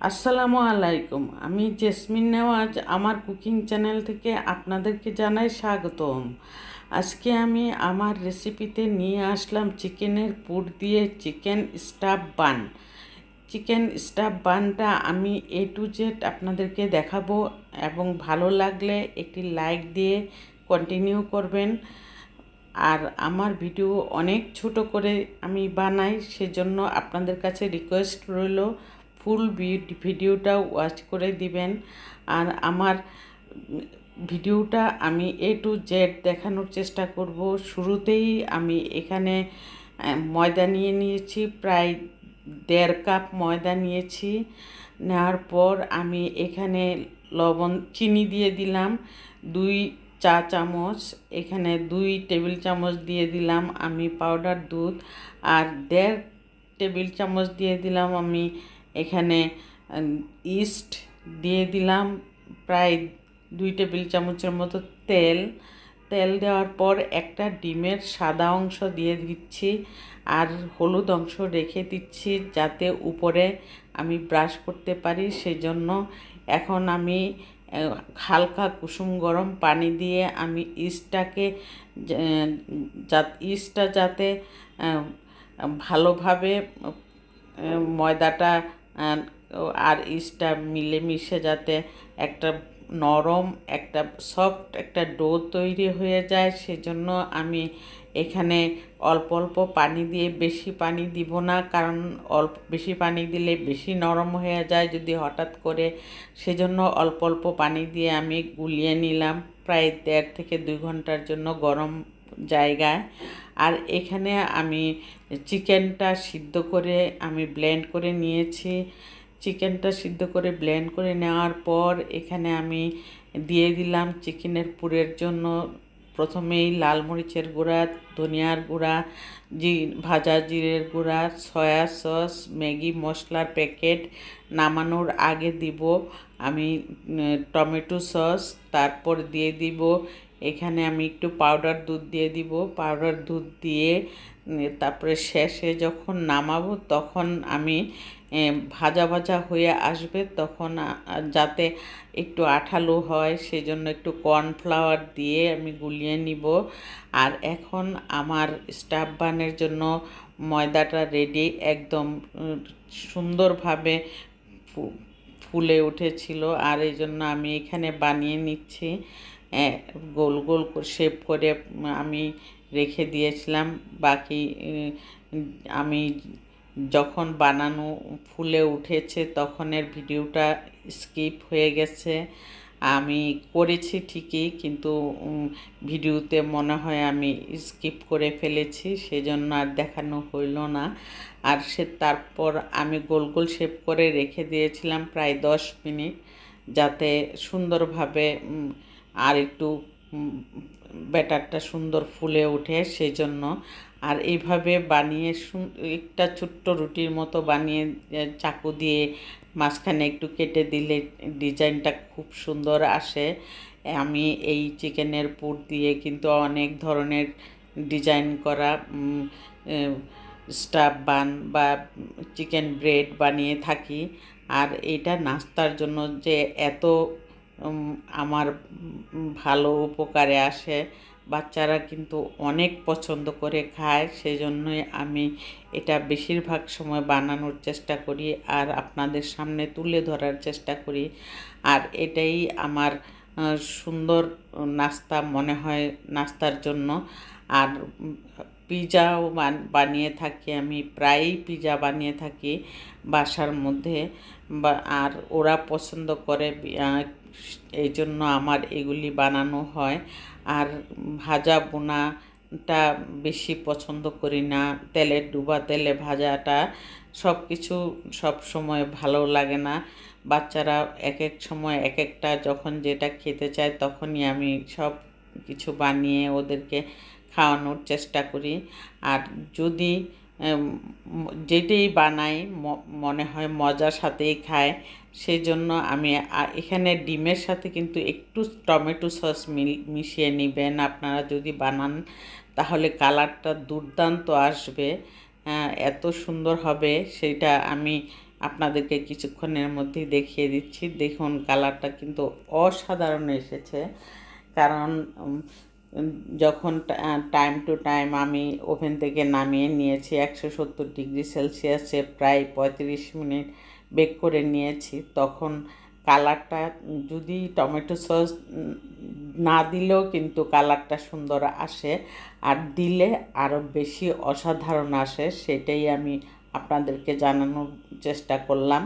আসসালামু আলাইকুম, আমি জেসমিন নেওয়াজ, আমার কুকিং চ্যানেল থেকে আপনাদেরকে জানাই স্বাগতম। আজকে আমি আমার রেসিপিতে নিয়ে আসলাম চিকেনের পুর দিয়ে chicken stuff bun. Chicken stuff বানটা আমি এ টু জেড আপনাদেরকে দেখাবো এবং ভালো লাগলে একটি লাইক দিয়ে কন্টিনিউ করবেন। আর আমার ভিডিও অনেক ছোট করে আমি বানাই, সেজন্য আপনাদের কাছে রিকোয়েস্ট রইল। ফুল ভিডিওটা ওয়াচ করে দিবেন। আর আমার ভিডিওটা আমি এ টু জেড দেখানোর চেষ্টা করব। শুরুতেই আমি এখানে ময়দা নিয়ে নিয়েছি, প্রায় দেড় কাপ ময়দা নিয়েছি। নেওয়ার পর আমি এখানে লবণ, চিনি দিয়ে দিলাম, দুই চা চামচ, এখানে দুই টেবিল চামচ দিয়ে দিলাম আমি পাউডার দুধ, আর দেড় টেবিল চামচ দিয়ে দিলাম আমি এখানে ইস্ট দিয়ে দিলাম, প্রায় দুই টেবিল চামচের মতো তেল। তেল দেওয়ার পর একটা ডিমের সাদা অংশ দিয়ে দিচ্ছি আর হলুদ অংশ রেখে দিচ্ছি যাতে উপরে আমি ব্রাশ করতে পারি। সেজন্য এখন আমি হালকা কুসুম গরম পানি দিয়ে আমি ইস্টটাকে ইস্টটা যাতে ভালোভাবে ময়দাটা আর ইস্টটা মিলেমিশে যাতে একটা নরম, একটা সফট একটা ডো তৈরি হয়ে যায়, সেজন্য আমি এখানে অল্প অল্প পানি দিয়ে বেশি পানি দিব না, কারণ অল্প, বেশি পানি দিলে বেশি নরম হয়ে যায় যদি হঠাৎ করে। সেজন্য অল্প অল্প পানি দিয়ে আমি গুলিয়ে নিলাম। প্রায় দেড় থেকে দুই ঘণ্টার জন্য গরম জায়গায়। আর এখানে আমি চিকেনটা সিদ্ধ করে আমি ব্লেন্ড করে নিয়েছি। চিকেনটা সিদ্ধ করে ব্লেন্ড করে নেওয়ার পর এখানে আমি দিয়ে দিলাম চিকেনের পুরের জন্য। প্রথমেই লাল মরিচের গুঁড়া, ধনিয়ার গুঁড়া, জি, ভাজা জিরের গুঁড়া, সয়া সস, ম্যাগি মশলার প্যাকেট নামানোর আগে দিব। আমি টমেটো সস, তারপর দিয়ে দিব এখানে আমি একটু পাউডার দুধ দিয়ে দিব। পাউডার দুধ দিয়ে তারপরে শেষে যখন নামাবো তখন আমি ভাজা ভাজা হয়ে আসবে তখন যাতে একটু আঠালো হয় সেজন্য একটু কর্নফ্লাওয়ার দিয়ে আমি গুলিয়ে নিব। আর এখন আমার স্টাফ বানের জন্য ময়দাটা রেডি একদম সুন্দরভাবে ফুলে উঠেছিল। আর এই জন্য আমি এখানে বানিয়ে নিচ্ছি। গোল গোল শেপ করে আমি রেখে দিয়েছিলাম। বাকি আমি যখন বানানো ফুলে উঠেছে তখনের ভিডিওটা স্কিপ হয়ে গেছে। আমি করেছি ঠিকই, কিন্তু ভিডিওতে মনে হয় আমি স্কিপ করে ফেলেছি, সেজন্য আর দেখানো হইল না। আর সে, তারপর আমি গোল গোল শেপ করে রেখে দিয়েছিলাম প্রায় দশ মিনিট, যাতে সুন্দরভাবে আর একটু ব্যাটারটা সুন্দর ফুলে ওঠে সেই জন্য আর এইভাবে বানিয়ে একটা ছোট্ট রুটির মতো বানিয়ে চাকু দিয়ে মাঝখানে একটু কেটে দিলে ডিজাইনটা খুব সুন্দর আসে। আমি এই চিকেনের পুর দিয়ে কিন্তু অনেক ধরনের ডিজাইন করা স্টাফ বান বা চিকেন ব্রেড বানিয়ে থাকি। আর এটা নাস্তার জন্য যে এত আমার ভালো উপকারে আসে। বাচ্চারা কিন্তু অনেক পছন্দ করে খায়, সেজন্যই আমি এটা বেশিরভাগ সময় বানানোর চেষ্টা করি আর আপনাদের সামনে তুলে ধরার চেষ্টা করি। আর এটাই আমার সুন্দর নাস্তা মনে হয় নাস্তার জন্য। আর পিজাও বানিয়ে থাকি আমি, প্রায়ই পিজা বানিয়ে থাকি বাসার মধ্যে। বা, আর ওরা পছন্দ করে এই জন্য আমার এগুলি বানানো হয়। আর ভাজা বোনাটা বেশি পছন্দ করি না। তেলের ডুবা, তেলে ভাজাটা সব কিছু সব সময় ভালো লাগে না। বাচ্চারা এক এক সময় এক একটা যখন যেটা খেতে চায় তখনই আমি সব কিছু বানিয়ে ওদেরকে খাওয়ানোর চেষ্টা করি। আর যদি যেটাই বানাই মনে হয় মজার সাথেই খায়। সেই জন্য আমি এখানে ডিমের সাথে কিন্তু একটু টমেটো সস মিশিয়ে নেবেন। আপনারা যদি বানান, তাহলে কালারটা দুর্দান্ত আসবে। এত সুন্দর হবে, সেটা আমি আপনাদেরকে কিছুক্ষণের মধ্যেই দেখিয়ে দিচ্ছি। দেখুন, কালারটা কিন্তু অসাধারণ এসেছে। কারণ যখন টাইম টু টাইম আমি ওভেন থেকে নামিয়ে নিয়েছি, একশো সত্তর ডিগ্রি সেলসিয়াসে প্রায় পঁয়ত্রিশ মিনিট বেক করে নিয়েছি, তখন কালারটা যদি টমেটো সস না দিলেও কিন্তু কালারটা সুন্দর আসে, আর দিলে আরও বেশি অসাধারণ আসে, সেটাই আমি আপনাদেরকে জানানোর চেষ্টা করলাম।